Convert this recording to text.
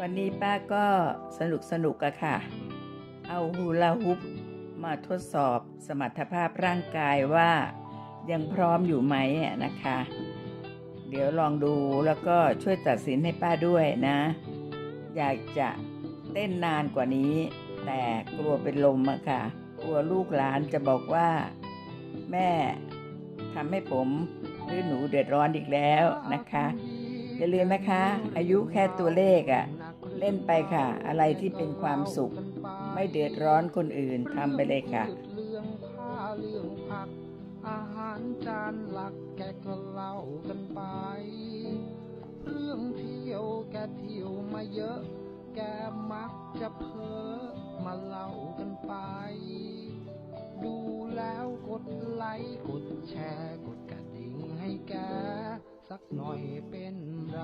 วันนี้ป้าก็สนุกสนุกอะค่ะ เอาฮูลาฮุปมาทดสอบสมรรถภาพร่างกายว่ายังพร้อมอยู่ไหมนะคะ เดี๋ยวลองดูแล้วก็ช่วยตัดสินให้ป้าด้วยนะ อยากจะเต้นนานกว่านี้ แต่กลัวเป็นลมอะค่ะ กลัวลูกหลานจะบอกว่า แม่ทำให้ผมหรือหนูเดือดร้อนอีกแล้วนะคะ อย่าลืมนะคะ อายุแค่ตัวเลขอะ่ะ เล่นไปค่ะ อะไรที่เป็นความสุข ไม่เดือดร้อนคนอื่นทำไปเลยค่ะ เรื่องผ้าเรื่องผัก อาหารจานหลักแกก็เล่ากันไป เรื่องเที่ยวแกเที่ยวมาเยอะ แกมักจะเพ้อมาเล่ากันไป ดูแล้วกดไลค์กดแชร์ สักหน่อยเป็นไร